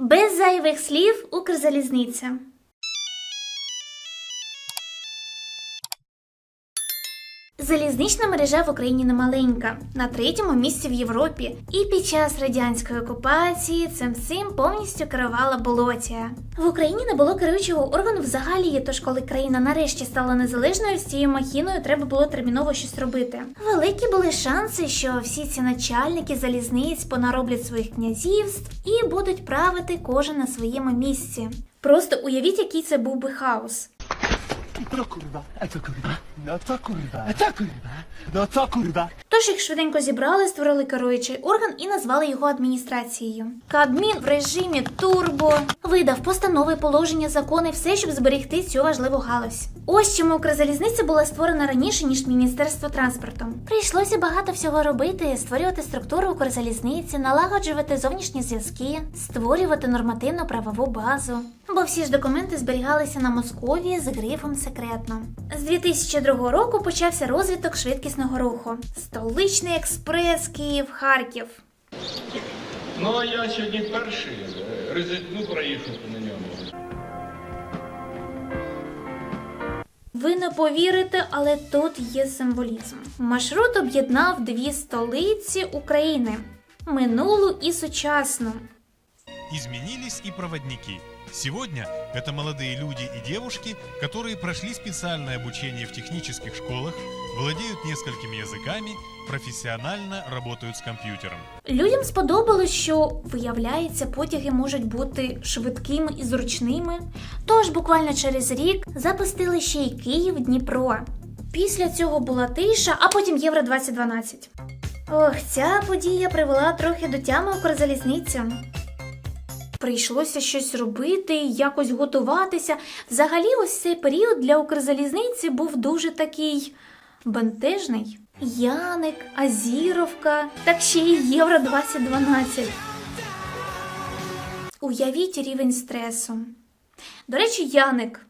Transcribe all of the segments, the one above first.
Без зайвих слів Укрзалізниця. Залізнична мережа в Україні не маленька, на третьому місці в Європі. І під час радянської окупації цим всім повністю керувала Болотія. В Україні не було керуючого органу взагалі, тож коли країна нарешті стала незалежною, з цією махіною треба було терміново щось робити. Великі були шанси, що всі ці начальники залізниць понароблять своїх князівств і будуть правити кожен на своєму місці. Просто уявіть, який це був би хаос. No kurwa, a co kurwa? No co kurwa? A co kurwa? No co kurwa? Тож їх швиденько зібрали, створили керуючий орган і назвали його адміністрацією. Кабмін в режимі турбо видав постанови, положення, закони, все, щоб зберегти цю важливу галузь. Ось чому Укрзалізниця була створена раніше ніж Міністерство транспорту. Прийшлося багато всього робити: створювати структуру Укрзалізниці, налагоджувати зовнішні зв'язки, створювати нормативну правову базу. Бо всі ж документи зберігалися на Московії з грифом секретно. З 2002 року почався розвиток швидкісного руху. Столичний експрес Київ-Харків. Ну а я сьогодні перший е, ризикну проїхати на ньому. Ви не повірите, але тут є символізм. Маршрут об'єднав дві столиці України минулу і сучасну. Изменились и проводники. Сегодня это молодые люди и девушки, которые прошли специальное обучение в технических школах, владеют несколькими языками, профессионально работают с компьютером. Людям сподобалось, що виявляється, потяги можуть бути швидкими і зручними. Тож буквально через рік запустили ще й Київ Дніпро. Після цього була тиша, а потім Євро 2012. Ох, ця подія привела трохи до тями Укрзалізницю. Прийшлося щось робити, якось готуватися. Взагалі, ось цей період для Укрзалізниці був дуже такий бентежний. Яник, Азіровка, так ще й Євро 2012. Уявіть рівень стресу. До речі, Яник.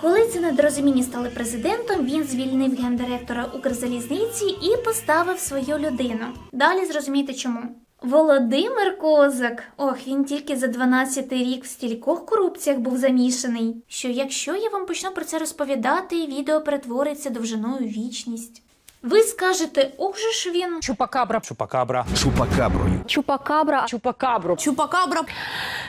Коли ці недорозумінні стали президентом, він звільнив гендиректора Укрзалізниці і поставив свою людину. Далі зрозумієте чому. Володимир Козак. Ох, він тільки за 12 рік в стількох корупціях був замішаний. Що якщо я вам почну про це розповідати, відео перетвориться довжиною вічність. Ви скажете, ох же ж він. Чупакабра. Чупакабра. Чупакаброю. Чупакабра. Чупакабру. Чупакабра.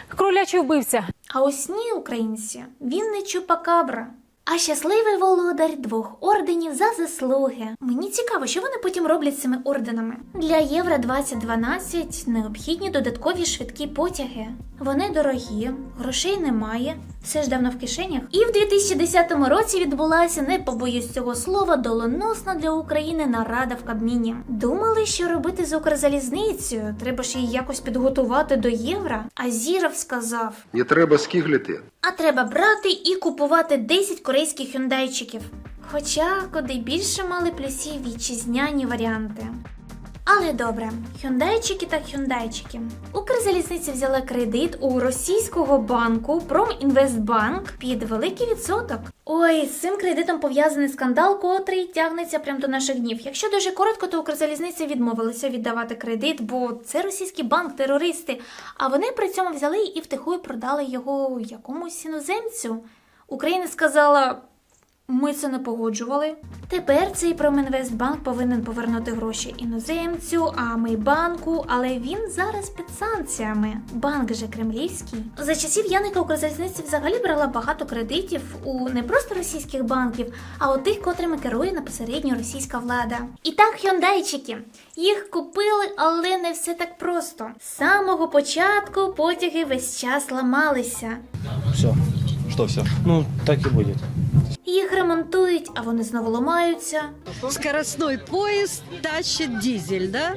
Кролячий вбивця. А ось ні, українці, він не чупакабра, а щасливий володар двох орденів за заслуги. Мені цікаво, що вони потім роблять з цими орденами. Для Євро 2012 необхідні додаткові швидкі потяги. Вони дорогі, грошей немає, все ж давно в кишенях. І в 2010 році відбулася, не побоюсь цього слова, доленосна для України нарада в Кабміні. Думали, що робити з Укрзалізницею, треба ж її якось підготувати до євро. А Зіров сказав: Не треба скиглити. а треба брати і купувати 10 корейських хюндайчиків. Хоча куди більше мали плюсів вітчизняні варіанти. Але добре, хюндайчики та хюндайчики. Укрзалізниця взяла кредит у російського банку Промінвестбанк під великий відсоток. Ой, з цим кредитом пов'язаний скандал, котрий тягнеться прямо до наших днів. Якщо дуже коротко, то Укрзалізниця відмовилася віддавати кредит, бо це російський банк, терористи. А вони при цьому взяли і втихую продали його якомусь іноземцю. Україна сказала. Ми це не погоджували. Тепер цей Промінвестбанк повинен повернути гроші іноземцю, а ми банку, але він зараз під санкціями. Банк же кремлівський. За часів Яника Укрзалізниця взагалі брала багато кредитів у не просто російських банків, а у тих, котрими керує напосередньо російська влада. І так, хьондайчики. Їх купили, але не все так просто. З самого початку потяги весь час ламалися. Все. Что все? Ну, так и будет. Їх ремонтують, а вони знову ламаються. Скоростний поїзд тащить дізель, да?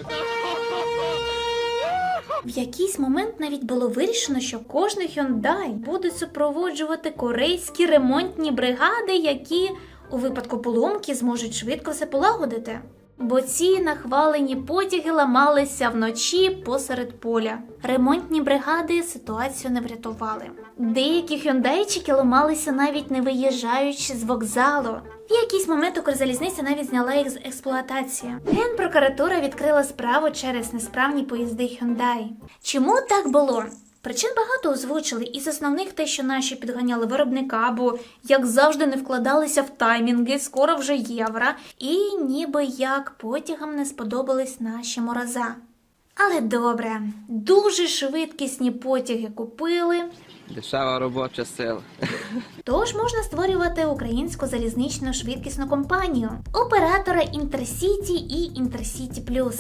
В якийсь момент навіть було вирішено, що кожний Hyundai будуть супроводжувати корейські ремонтні бригади, які у випадку поломки зможуть швидко все полагодити. Бо ці нахвалені потяги ламалися вночі посеред поля. Ремонтні бригади ситуацію не врятували. Деякі хюндайчики ламалися навіть не виїжджаючи з вокзалу. В якийсь момент Укрзалізниця навіть зняла їх з експлуатації. Генпрокуратура відкрила справу через несправні поїзди Hyundai. Чому так було? Причин багато озвучили, із основних те, що наші підганяли виробника, бо як завжди не вкладалися в таймінги, скоро вже євро, і ніби як потягам не сподобались наші мороза. Але добре, дуже швидкісні потяги купили, Дешева робоча сила. Тож можна створювати українську залізничну швидкісну компанію, оператора Інтерсіті і Інтерсіті Плюс.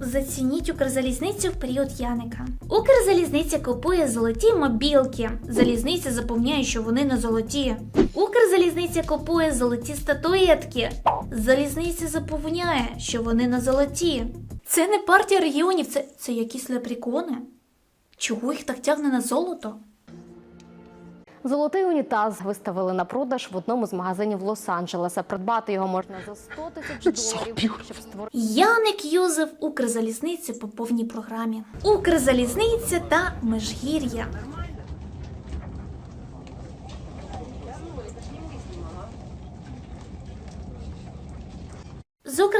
Зацініть Укрзалізницю в період Яника. Укрзалізниця купує золоті мобілки. Залізниця запевняє, що вони не золоті. Укрзалізниця купує золоті статуетки. Залізниця запевняє, що вони не золоті. Це не партія регіонів, це, це якісь лепрекони. Чого їх так тягне на золото? Золотий унітаз виставили на продаж в одному з магазинів Лос-Анджелеса. Придбати його можна за 100 тисяч доларів, щоб створити. Яник Юзеф Укрзалізниця по повній програмі. Укрзалізниця та Межгір'я.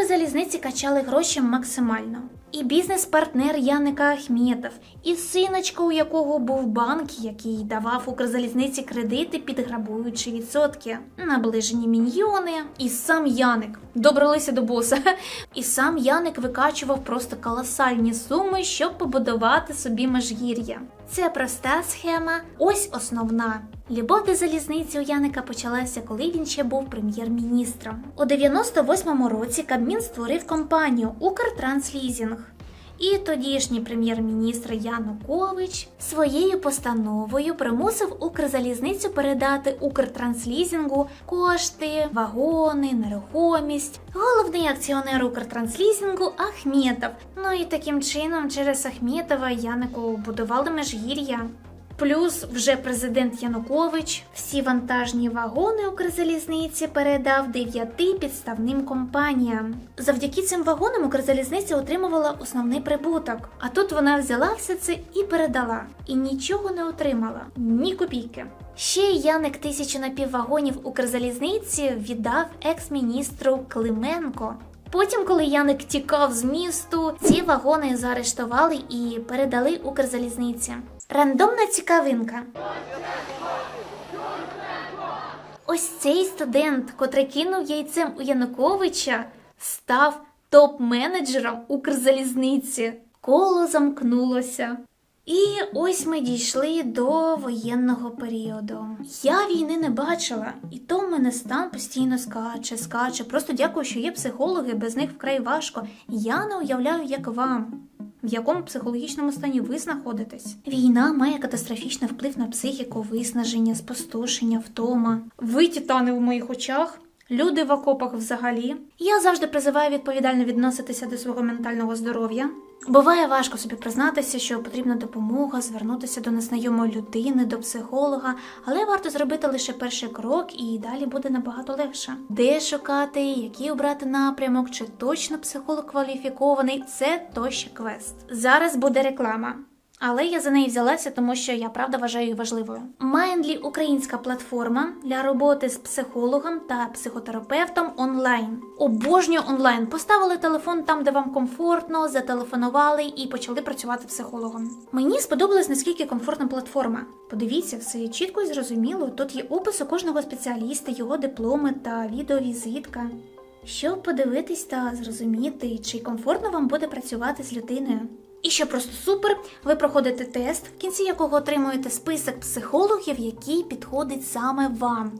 З Укрзалізниці качали гроші максимально. І бізнес-партнер Яника Ахметов, і синочка, у якого був банк, який давав Укрзалізниці кредити, підграбуючи відсотки, наближені міньйони, і сам Яник добралися до боса. І сам Яник викачував просто колосальні суми, щоб побудувати собі межгір'я. Це проста схема, ось основна. Любов до залізниці у Яника почалася, коли він ще був прем'єр-міністром. У 98-му році Кабмін створив компанію Укртранслізінг. І тодішній прем'єр-міністр Янукович своєю постановою примусив Укрзалізницю передати Укртранслізінгу кошти, вагони, нерухомість. Головний акціонер Укртранслізінгу Ахметов. Ну і таким чином через Ахметова Янику будували межгір'я. Плюс вже президент Янукович всі вантажні вагони Укрзалізниці передав дев'яти підставним компаніям. Завдяки цим вагонам Укрзалізниця отримувала основний прибуток. А тут вона взяла все це і передала, і нічого не отримала, ні копійки. Ще Яник тисячу напіввагонів Укрзалізниці віддав екс-міністру Клименко. Потім, коли Яник тікав з місту, ці вагони заарештували і передали Укрзалізниці. Рандомна цікавинка. Ось цей студент, котрий кинув яйцем у Януковича, став топ-менеджером Укрзалізниці. Коло замкнулося. І ось ми дійшли до воєнного періоду. Я війни не бачила, і то в мене стан постійно скаче, скаче. Просто дякую, що є психологи, без них вкрай важко. Я не уявляю, як вам. В якому психологічному стані ви знаходитесь? Війна має катастрофічний вплив на психіку, виснаження, спустошення, втома. Ви титани в моїх очах. Люди в окопах взагалі. Я завжди призиваю відповідально відноситися до свого ментального здоров'я. Буває важко собі признатися, що потрібна допомога, звернутися до незнайомої людини, до психолога, але варто зробити лише перший крок, і далі буде набагато легше. Де шукати, який обрати напрямок, чи точно психолог кваліфікований це то квест. Зараз буде реклама. Але я за неї взялася, тому що я правда вважаю її важливою. Mindly – українська платформа для роботи з психологом та психотерапевтом онлайн. Обожнюю онлайн. Поставили телефон там, де вам комфортно, зателефонували і почали працювати психологом. Мені сподобалась наскільки комфортна платформа. Подивіться, все чітко і зрозуміло. Тут є опис у кожного спеціаліста, його дипломи та відеовізитка. Щоб подивитись та зрозуміти, чи комфортно вам буде працювати з людиною. І що просто супер, ви проходите тест, в кінці якого отримуєте список психологів, який підходить саме вам.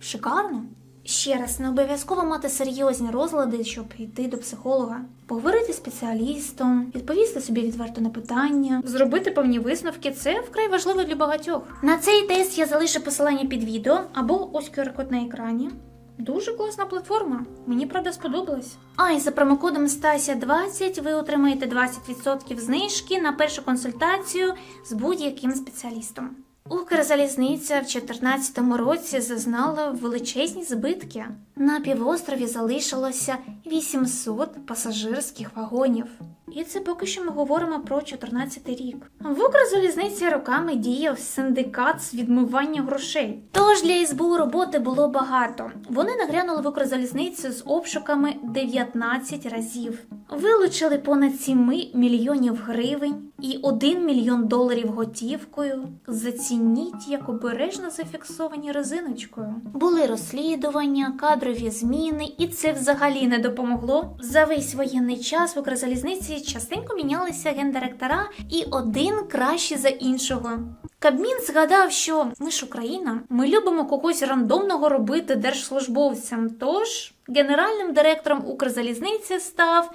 Шикарно. Ще раз, не обов'язково мати серйозні розлади, щоб йти до психолога, поговорити з спеціалістом, відповісти собі відверто на питання, зробити певні висновки це вкрай важливо для багатьох. На цей тест я залишу посилання під відео або ось QR-код на екрані. Дуже класна платформа. Мені правда сподобалась. А і за промокодом Стася 20 ви отримаєте 20% знижки на першу консультацію з будь-яким спеціалістом. Укрзалізниця в 2014 році зазнала величезні збитки. На півострові залишилося 800 пасажирських вагонів. І це поки що ми говоримо про 14 рік. В Укрзалізниці роками діяв синдикат з відмивання грошей. Тож для СБУ роботи було багато. Вони нагрянули в Укрзалізницю з обшуками 19 разів. Вилучили понад 7 мільйонів гривень і 1 мільйон доларів готівкою. Зацініть, як обережно зафіксовані резиночкою. Були розслідування, кадрові зміни, і це взагалі не допомогло. За весь воєнний час в Укрзалізниці частенько мінялися гендиректора, і один краще за іншого. Кабмін згадав, що ми ж Україна, ми любимо когось рандомного робити держслужбовцям. Тож генеральним директором Укрзалізниці став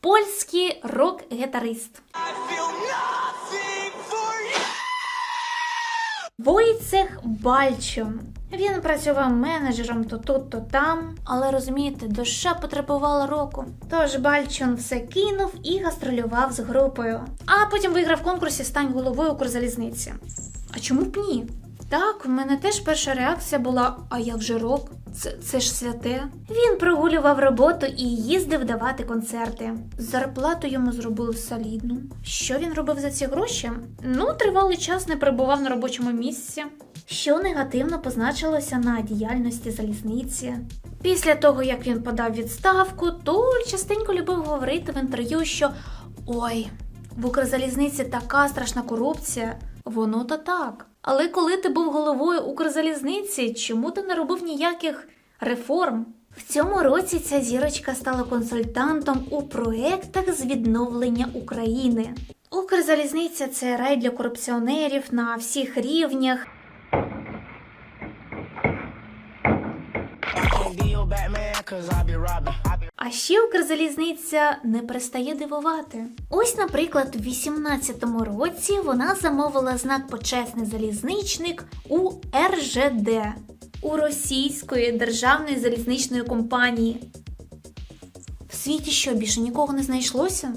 польський рок-гітарист. Войцех Бальчо. Він працював менеджером то тут, то там, але розумієте, душа потребувала року. Тож Бальчон все кинув і гастролював з групою. А потім виграв конкурсі Стань головою Укрзалізниці. А чому б ні? Так, в мене теж перша реакція була: а як же рок? Це, це ж святе. Він прогулював роботу і їздив давати концерти. Зарплату йому зробили солідну. Що він робив за ці гроші? Ну, тривалий час не перебував на робочому місці, що негативно позначилося на діяльності залізниці. Після того, як він подав відставку, то частенько любив говорити в інтерв'ю, що ой, в Укрзалізниці така страшна корупція. Воно то так. Але коли ти був головою Укрзалізниці, чому ти не робив ніяких реформ? В цьому році ця зірочка стала консультантом у проектах з відновлення України. Укрзалізниця це рай для корупціонерів на всіх рівнях. А ще Укрзалізниця не перестає дивувати. Ось, наприклад, в 18-му році вона замовила знак почесний залізничник у РЖД у російської державної залізничної компанії. В світі що більше нікого не знайшлося?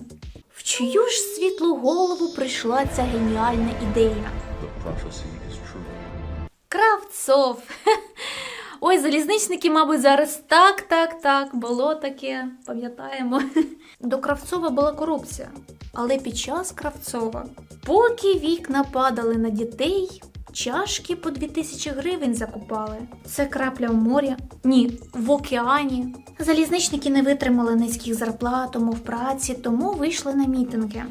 В чию ж світлу голову прийшла ця геніальна ідея? Кравцов. Ой, залізничники, мабуть, зараз так, так, так, було таке, пам'ятаємо. До Кравцова була корупція. Але під час Кравцова, поки вікна падали на дітей, чашки по 2000 гривень закупали. Це крапля в морі. Ні, в океані. Залізничники не витримали низьких зарплат, умов праці, тому вийшли на мітинги.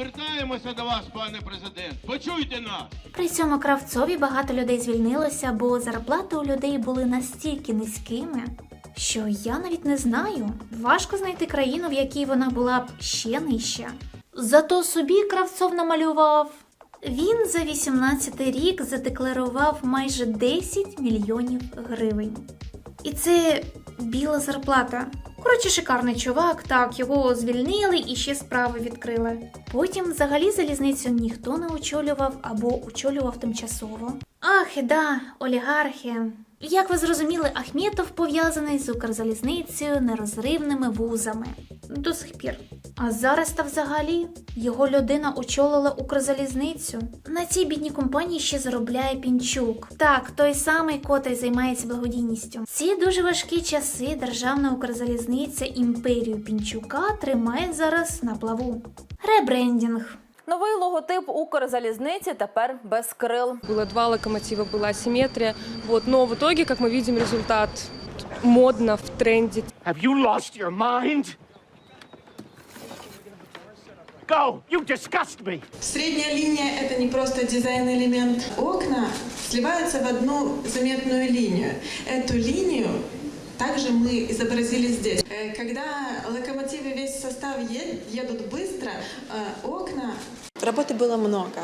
Звертаємося до вас, пане президент. Почуйте нас. При цьому Кравцові багато людей звільнилося, бо зарплати у людей були настільки низькими, що я навіть не знаю. Важко знайти країну, в якій вона була б ще нижча. Зато собі Кравцов намалював. Він за 18 рік задекларував майже 10 мільйонів гривень. І це біла зарплата. Коротше, шикарний чувак, так, його звільнили і ще справи відкрили. Потім взагалі залізницю ніхто не очолював або очолював тимчасово. Ах, да, олігархи. Як ви зрозуміли, Ахметов пов'язаний з Укрзалізницею нерозривними вузами. До сих пір. А зараз та взагалі його людина очолила Укрзалізницю. На цій бідній компанії ще заробляє Пінчук. Так, той самий, котрий займається благодійністю. Ці дуже важкі часи державна Укрзалізниця імперію Пінчука тримає зараз на плаву. Ребрендінг. Новий логотип Укрзалізниці тепер без крил. Было два локомотива, была асимметрия. Вот, но в итоге, как мы видим, результат модно, в тренде. Have you lost your mind? Go! You disgust me! Средняя линия – это не просто дизайн-элемент. Окна сливаются в одну заметную линию. Эту линию также мы изобразили здесь. Э, Когда локомотивы весь состав едут быстро, э, окна... Работы было много.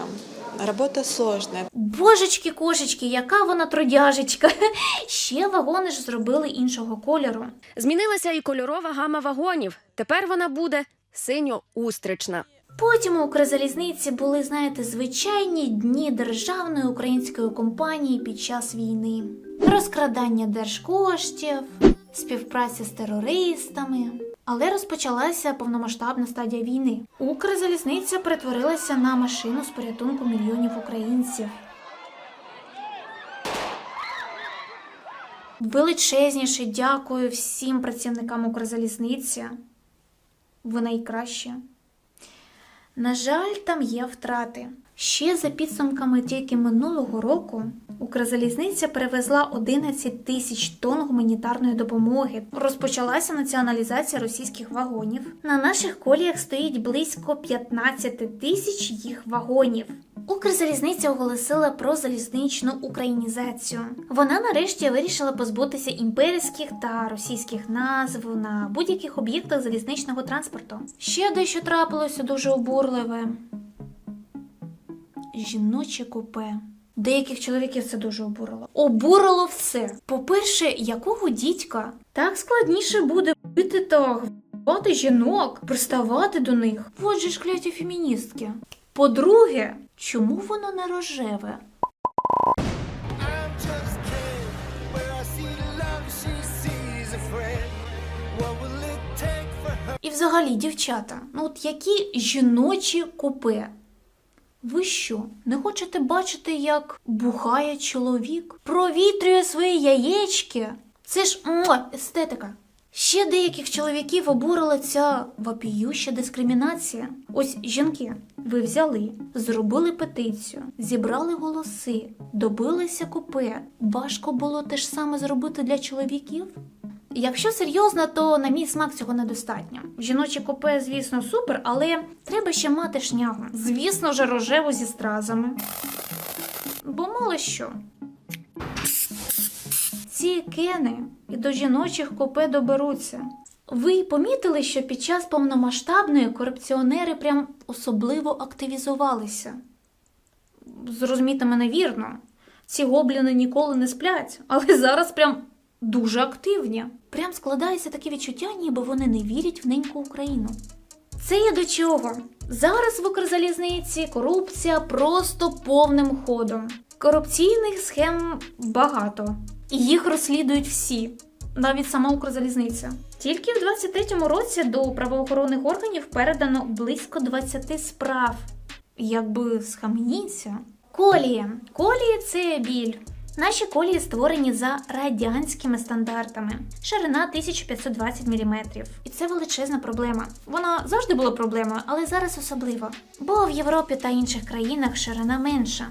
Работа сложная. Божечки кошечки, яка вона трудяжечка. Ще вагони ж зробили іншого кольору. Змінилася і кольорова гама вагонів. Тепер вона буде синьо-устрична. Потім у Укрзалізниці були, знаєте, звичайні дні державної української компанії під час війни, розкрадання держкоштів, співпраця з терористами. Але розпочалася повномасштабна стадія війни. Укрзалізниця перетворилася на машину з порятунку мільйонів українців. Величезніше дякую всім працівникам Укрзалізниці. Ви найкращі. На жаль, там є втрати. Ще за підсумками тільки минулого року Укрзалізниця перевезла 11 тисяч тонн гуманітарної допомоги. Розпочалася націоналізація російських вагонів. На наших коліях стоїть близько 15 тисяч їх вагонів. Укрзалізниця оголосила про залізничну українізацію. Вона нарешті вирішила позбутися імперських та російських назв на будь-яких об'єктах залізничного транспорту. Ще дещо трапилося дуже обурливе. Жіноче купе. Деяких чоловіків це дуже обурило. Обурило все. По-перше, якого дідька? Так складніше буде бити та гвати жінок, приставати до них. Вот же ж кляті феміністки. По-друге, чому воно не рожеве? І взагалі, дівчата, ну от які жіночі купе? Ви що, не хочете бачити, як бухає чоловік? Провітрює свої яєчки? Це ж муа, естетика. Ще деяких чоловіків обурила ця вопіюща дискримінація. Ось жінки, ви взяли, зробили петицію, зібрали голоси, добилися купе. Важко було те ж саме зробити для чоловіків? Якщо серйозно, то на мій смак цього недостатньо. Жіноче купе, звісно, супер, але треба ще мати шнягу. Звісно ж, зі стразами. Бо мало що. Ці кени і до жіночих купе доберуться. Ви помітили, що під час повномасштабної корупціонери прям особливо активізувалися? Зрозумійте мене вірно, ці гобліни ніколи не сплять, але зараз прям дуже активні. Прям складається таке відчуття, ніби вони не вірять в неньку Україну. Це є до чого? Зараз в Укрзалізниці корупція просто повним ходом. Корупційних схем багато. І їх розслідують всі, навіть сама Укрзалізниця. Тільки в 23-му році до правоохоронних органів передано близько 20 справ. Якби схаменіться. Колії. Колії це біль. Наші колії створені за радянськими стандартами. Ширина 1520 мм. І це величезна проблема. Вона завжди була проблемою, але зараз особливо. Бо в Європі та інших країнах ширина менша.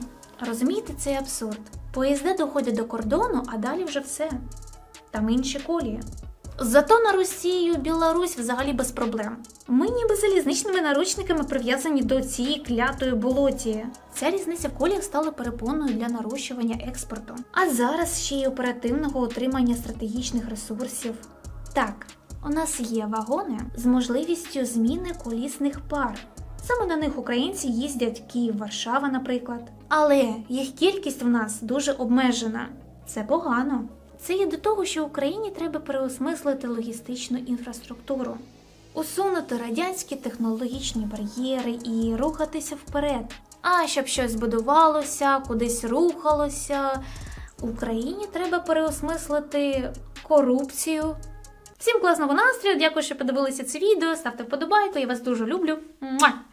Розумієте, цей абсурд. Поїзди доходять до кордону, а далі вже все. Там інші колії. Зато на Росію, Білорусь взагалі без проблем. Ми ніби залізничними наручниками прив'язані до цієї клятої болотії. Ця різниця в коліях стала перепоною для нарощування експорту, а зараз ще й оперативного отримання стратегічних ресурсів. Так, у нас є вагони з можливістю зміни колісних пар. Саме на них українці їздять Київ-Варшава, наприклад. Але їх кількість в нас дуже обмежена. Це погано. Це є до того, що Україні треба переосмислити логістичну інфраструктуру, усунути радянські технологічні бар'єри і рухатися вперед. А щоб щось збудувалося, кудись рухалося, Україні треба переосмислити корупцію. Всім класного настрою, дякую, що подивилися це відео. Ставте вподобайку, я вас дуже люблю.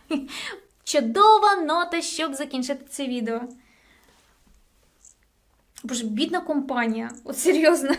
Чудова нота, щоб закінчити це відео. Боже, бідна компанія. От серйозно.